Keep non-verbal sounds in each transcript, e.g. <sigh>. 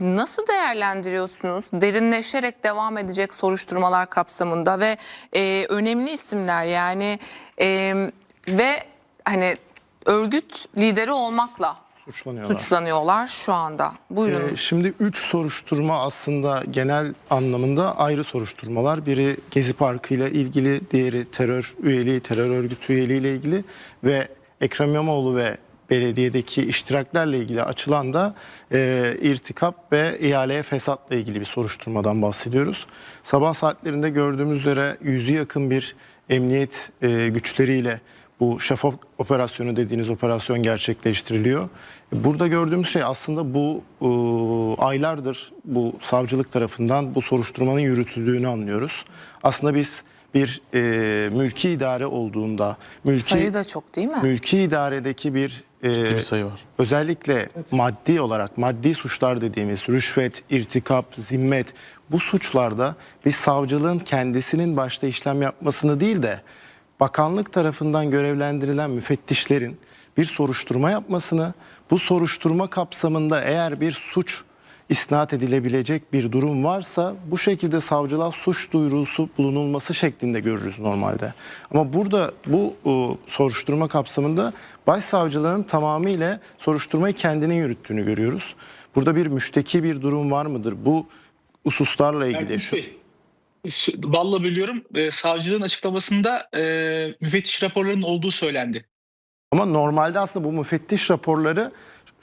Nasıl değerlendiriyorsunuz? Derinleşerek devam edecek soruşturmalar kapsamında ve e, önemli isimler yani e, ve hani örgüt lideri olmakla suçlanıyorlar. suçlanıyorlar şu anda. Buyurun. Ee, şimdi üç soruşturma aslında genel anlamında ayrı soruşturmalar. Biri Gezi Parkı ile ilgili, diğeri terör üyeliği, terör örgütü üyeliği ile ilgili ve Ekrem İmamoğlu ve belediyedeki iştiraklerle ilgili açılan da e, irtikap ve ihaleye fesatla ilgili bir soruşturmadan bahsediyoruz. Sabah saatlerinde gördüğümüz üzere yüzü yakın bir emniyet e, güçleriyle bu şafak operasyonu dediğiniz operasyon gerçekleştiriliyor. Burada gördüğümüz şey aslında bu e, aylardır bu savcılık tarafından bu soruşturmanın yürütüldüğünü anlıyoruz. Aslında biz bir e, mülki idare olduğunda, mülki Sayı da çok değil mi? mülki idaredeki bir e, bir sayı var. özellikle maddi olarak maddi suçlar dediğimiz rüşvet, irtikap, zimmet bu suçlarda biz savcılığın kendisinin başta işlem yapmasını değil de bakanlık tarafından görevlendirilen müfettişlerin bir soruşturma yapmasını, bu soruşturma kapsamında eğer bir suç isnat edilebilecek bir durum varsa bu şekilde savcılığa suç duyurusu bulunulması şeklinde görürüz normalde. Ama burada bu e, soruşturma kapsamında başsavcılığın tamamıyla soruşturmayı kendinin yürüttüğünü görüyoruz. Burada bir müşteki bir durum var mıdır? Bu hususlarla ilgili Bey, şu- Valla biliyorum e, savcılığın açıklamasında e, müfettiş raporlarının olduğu söylendi. Ama normalde aslında bu müfettiş raporları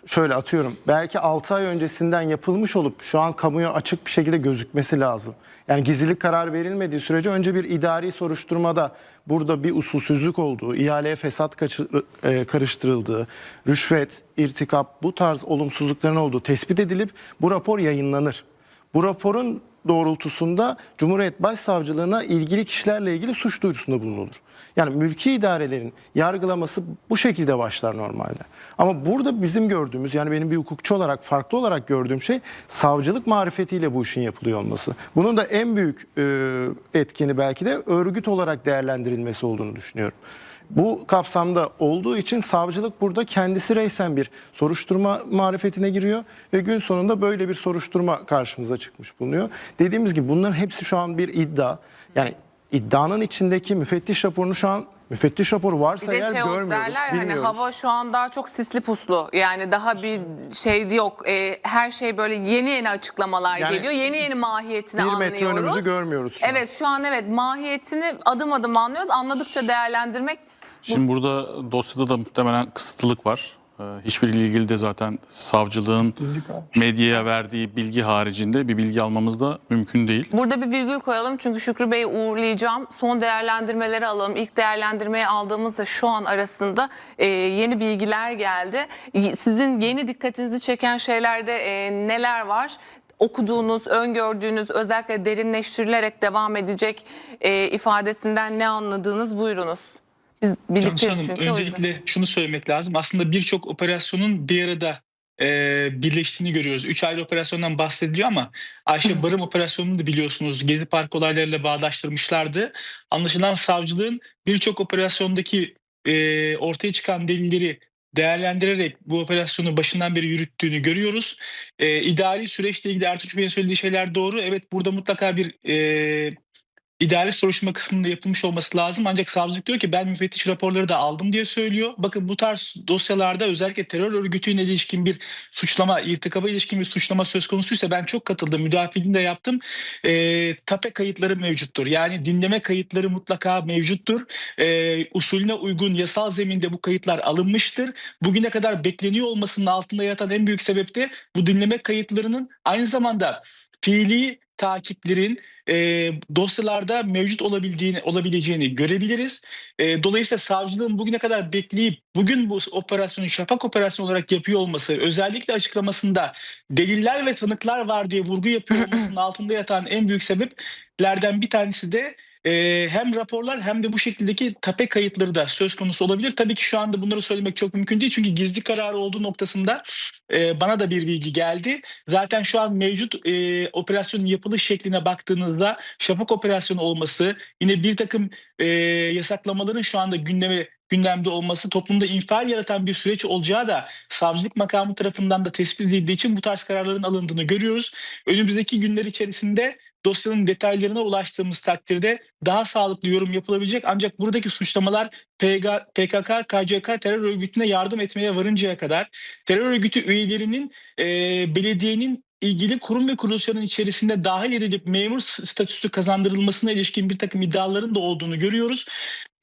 şöyle atıyorum belki 6 ay öncesinden yapılmış olup şu an kamuya açık bir şekilde gözükmesi lazım. Yani gizlilik karar verilmediği sürece önce bir idari soruşturmada burada bir usulsüzlük olduğu, ihaleye fesat kaçı- e, karıştırıldığı, rüşvet, irtikap bu tarz olumsuzlukların olduğu tespit edilip bu rapor yayınlanır. Bu raporun doğrultusunda Cumhuriyet Başsavcılığına ilgili kişilerle ilgili suç duyurusunda bulunulur. Yani mülki idarelerin yargılaması bu şekilde başlar normalde. Ama burada bizim gördüğümüz yani benim bir hukukçu olarak farklı olarak gördüğüm şey savcılık marifetiyle bu işin yapılıyor olması. Bunun da en büyük e, etkeni belki de örgüt olarak değerlendirilmesi olduğunu düşünüyorum. Bu kapsamda olduğu için savcılık burada kendisi reysen bir soruşturma marifetine giriyor ve gün sonunda böyle bir soruşturma karşımıza çıkmış bulunuyor. Dediğimiz gibi bunların hepsi şu an bir iddia. Yani iddianın içindeki müfettiş raporunu şu an müfettiş raporu Bir varsa eğer şey görmüyoruz, derler hani hava şu an daha çok sisli puslu. Yani daha bir şey yok. E, her şey böyle yeni yeni açıklamalar Yani geliyor. Yeni yeni mahiyetini bir anlıyoruz. metre önümüzü görmüyoruz şu an. Evet şu an evet mahiyetini adım adım anlıyoruz. Anladıkça değerlendirmek Şimdi burada dosyada da muhtemelen kısıtlılık var. Ee, Hiçbiriyle ilgili de zaten savcılığın medyaya verdiği bilgi haricinde bir bilgi almamız da mümkün değil. Burada bir virgül koyalım çünkü Şükrü Bey'i uğurlayacağım. Son değerlendirmeleri alalım. İlk değerlendirmeyi aldığımızda şu an arasında e, yeni bilgiler geldi. Sizin yeni dikkatinizi çeken şeylerde e, neler var? Okuduğunuz, öngördüğünüz, özellikle derinleştirilerek devam edecek e, ifadesinden ne anladığınız buyurunuz. Biz Cansu birlikteyiz Hanım, çünkü yüzden. öncelikle şunu söylemek lazım. Aslında birçok operasyonun bir arada e, birleştiğini görüyoruz. Üç ayrı operasyondan bahsediliyor ama Ayşe Barım operasyonunu da biliyorsunuz Gezi Park olaylarıyla bağdaştırmışlardı. Anlaşılan savcılığın birçok operasyondaki e, ortaya çıkan delilleri değerlendirerek bu operasyonu başından beri yürüttüğünü görüyoruz. E, idari süreçle ilgili Ertuğrul Bey'in söylediği şeyler doğru. Evet burada mutlaka bir e, idari soruşturma kısmında yapılmış olması lazım. Ancak savcılık diyor ki ben müfettiş raporları da aldım diye söylüyor. Bakın bu tarz dosyalarda özellikle terör örgütüne ilişkin bir suçlama, irtikaba ilişkin bir suçlama söz konusuysa ben çok katıldım. Müdafiliğini de yaptım. E, tape kayıtları mevcuttur. Yani dinleme kayıtları mutlaka mevcuttur. E, usulüne uygun yasal zeminde bu kayıtlar alınmıştır. Bugüne kadar bekleniyor olmasının altında yatan en büyük sebep de bu dinleme kayıtlarının aynı zamanda fiili takiplerin e, dosyalarda mevcut olabildiğini olabileceğini görebiliriz. E, dolayısıyla savcılığın bugüne kadar bekleyip bugün bu operasyonu şafak operasyonu olarak yapıyor olması özellikle açıklamasında deliller ve tanıklar var diye vurgu yapıyor <laughs> olmasının altında yatan en büyük sebeplerden bir tanesi de e, hem raporlar hem de bu şekildeki tape kayıtları da söz konusu olabilir. Tabii ki şu anda bunları söylemek çok mümkün değil çünkü gizli kararı olduğu noktasında e, bana da bir bilgi geldi. Zaten şu an mevcut e, operasyonun yapılış şekline baktığınızda şafak operasyonu olması yine bir takım e, yasaklamaların şu anda gündeme gündemde olması toplumda infial yaratan bir süreç olacağı da savcılık makamı tarafından da tespit edildiği için bu tarz kararların alındığını görüyoruz. Önümüzdeki günler içerisinde dosyanın detaylarına ulaştığımız takdirde daha sağlıklı yorum yapılabilecek ancak buradaki suçlamalar PKK, KCK terör örgütüne yardım etmeye varıncaya kadar terör örgütü üyelerinin e, belediyenin ilgili kurum ve kuruluşların içerisinde dahil edilip memur statüsü kazandırılmasına ilişkin bir takım iddiaların da olduğunu görüyoruz.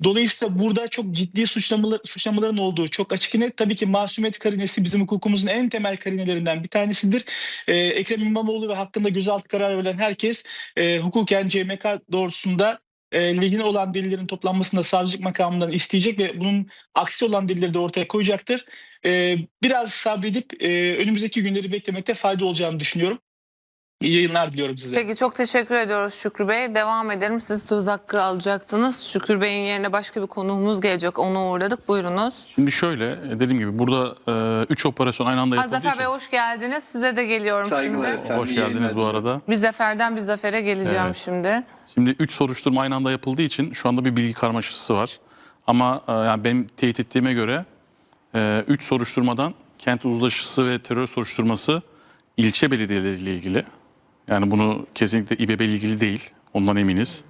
Dolayısıyla burada çok ciddi suçlamalar, suçlamaların olduğu çok açık net. Tabii ki masumiyet karinesi bizim hukukumuzun en temel karinelerinden bir tanesidir. Ee, Ekrem İmamoğlu ve hakkında gözaltı kararı verilen herkes e, hukuken CMK doğrultusunda e, lehine olan delillerin toplanmasını da savcılık makamından isteyecek ve bunun aksi olan delilleri de ortaya koyacaktır. E, biraz sabredip e, önümüzdeki günleri beklemekte fayda olacağını düşünüyorum. İyi yayınlar diliyorum size. Peki çok teşekkür ediyoruz Şükrü Bey. Devam edelim. Siz söz hakkı alacaktınız. Şükrü Bey'in yerine başka bir konuğumuz gelecek. Onu uğurladık. Buyurunuz. Şimdi şöyle e, dediğim gibi burada 3 operasyon aynı anda yapıldığı Zafer için. Bey hoş geldiniz. Size de geliyorum Saygılar şimdi. efendim. Hoş iyi geldiniz bu yayınlar arada. Bir Zafer'den bir Zafer'e geleceğim Evet. şimdi. Şimdi 3 soruşturma aynı anda yapıldığı için şu anda bir bilgi karmaşası var. Ama e, yani benim teyit ettiğime göre 3 soruşturmadan kent uzlaşısı ve terör soruşturması ilçe belediyeleriyle ilgili. Yani bunu kesinlikle İBB ile ilgili değil. Ondan eminiz.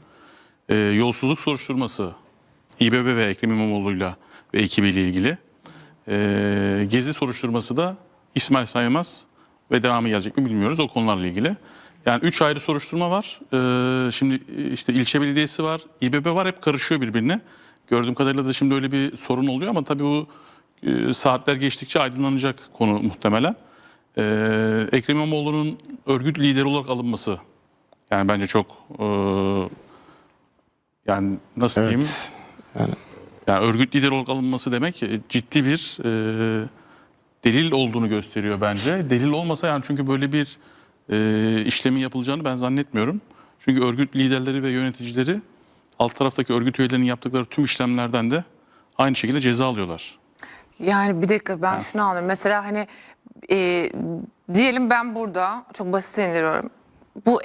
E, yolsuzluk soruşturması İBB ve Ekrem İmamoğlu'yla ve ekibiyle ilgili. E, gezi soruşturması da İsmail Saymaz ve devamı gelecek mi bilmiyoruz o konularla ilgili. Yani üç ayrı soruşturma var. Ee, şimdi işte ilçe belediyesi var, İBB var hep karışıyor birbirine. Gördüğüm kadarıyla da şimdi öyle bir sorun oluyor ama tabii bu e, saatler geçtikçe aydınlanacak konu muhtemelen. Ee, Ekrem İmamoğlu'nun örgüt lideri olarak alınması yani bence çok e, yani nasıl Evet. diyeyim? Yani örgüt lideri olarak alınması demek e, ciddi bir e, delil olduğunu gösteriyor bence. Delil olmasa yani çünkü böyle bir e, işlemin yapılacağını ben zannetmiyorum. Çünkü örgüt liderleri ve yöneticileri alt taraftaki örgüt üyelerinin yaptıkları tüm işlemlerden de aynı şekilde ceza alıyorlar. Yani bir dakika ben şunu anlıyorum. Mesela hani e, diyelim ben burada çok basit indiriyorum. Bu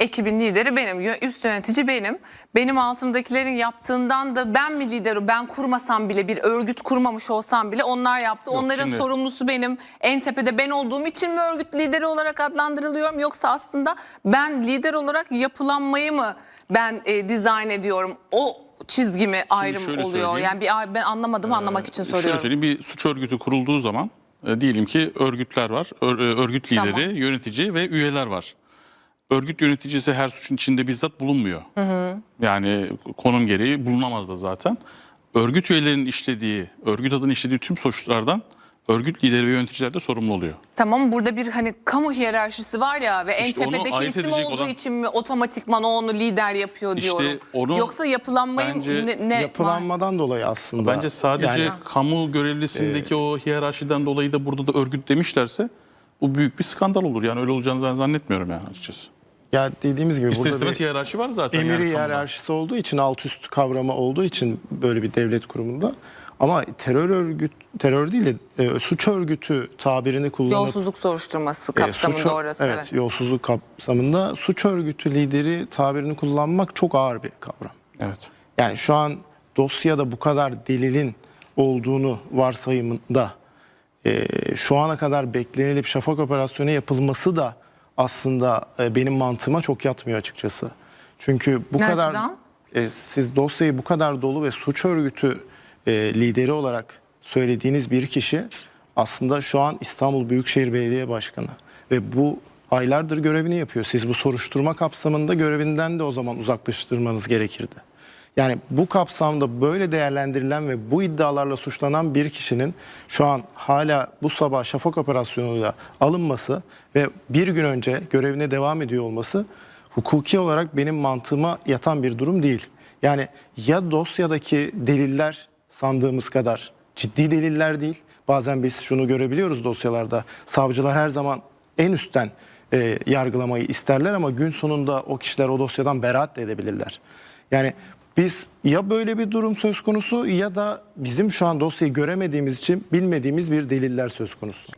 ekibin lideri benim, üst yönetici benim. Benim altımdakilerin yaptığından da ben mi liderim? Ben kurmasam bile bir örgüt kurmamış olsam bile onlar yaptı. Yok, Onların şimdi- sorumlusu benim. En tepede ben olduğum için mi örgüt lideri olarak adlandırılıyorum? Yoksa aslında ben lider olarak yapılanmayı mı ben e, dizayn ediyorum? O çizgi mi ayrım şöyle oluyor? söyleyeyim. Yani bir ben anlamadım anlamak için Ee, Şöyle soruyorum. söyleyeyim bir suç örgütü kurulduğu zaman e, diyelim ki örgütler var. Ör- e, örgüt lideri, Tamam. yönetici ve üyeler var. Örgüt yöneticisi her suçun içinde bizzat bulunmuyor. Yani konum gereği bulunamaz da zaten. Örgüt üyelerinin işlediği, örgüt adını işlediği tüm suçlardan örgüt lideri ve yöneticiler de sorumlu oluyor. Tamam burada bir hani kamu hiyerarşisi var ya ve en İşte onu tepedeki ayırt isim edecek olduğu olan- için mi otomatikman o onu lider yapıyor İşte diyorum. onu Yoksa yapılanmayı bence ne, ne Yapılanmadan dolayı aslında. Bence sadece Yani kamu görevlisindeki o hiyerarşiden dolayı da burada da örgüt demişlerse bu büyük bir skandal olur. Yani öyle olacağını ben zannetmiyorum yani açıkçası. ya dediğimiz gibi İster burada istemez bir hiyerarşi var zaten. emir yani kamuda. hiyerarşisi olduğu için alt üst kavramı olduğu için böyle bir devlet kurumunda ama terör örgüt terör değil de e, suç örgütü tabirini kullanıp yolsuzluk soruşturması e, kapsamında suç- orası. evet, Evet. yolsuzluk kapsamında suç örgütü lideri tabirini kullanmak çok ağır bir kavram. Evet. Yani şu an dosyada bu kadar delilin olduğunu varsayımında e, şu ana kadar beklenilip şafak operasyonu yapılması da aslında e, benim mantığıma çok yatmıyor açıkçası. Çünkü bu Ne kadar açıdan? e, siz dosyayı bu kadar dolu ve suç örgütü e, lideri olarak söylediğiniz bir kişi aslında şu an İstanbul Büyükşehir Belediye Başkanı ve bu aylardır görevini yapıyor. Siz bu soruşturma kapsamında görevinden de o zaman uzaklaştırmanız gerekirdi. Yani bu kapsamda böyle değerlendirilen ve bu iddialarla suçlanan bir kişinin şu an hala bu sabah şafak operasyonuyla alınması ve bir gün önce görevine devam ediyor olması hukuki olarak benim mantığıma yatan bir durum değil. Yani ya dosyadaki deliller sandığımız kadar ciddi deliller değil. Bazen biz şunu görebiliyoruz dosyalarda. Savcılar her zaman en üstten e, yargılamayı isterler ama gün sonunda o kişiler o dosyadan beraat de edebilirler. Yani biz ya böyle bir durum söz konusu ya da bizim şu an dosyayı göremediğimiz için bilmediğimiz bir deliller söz konusu.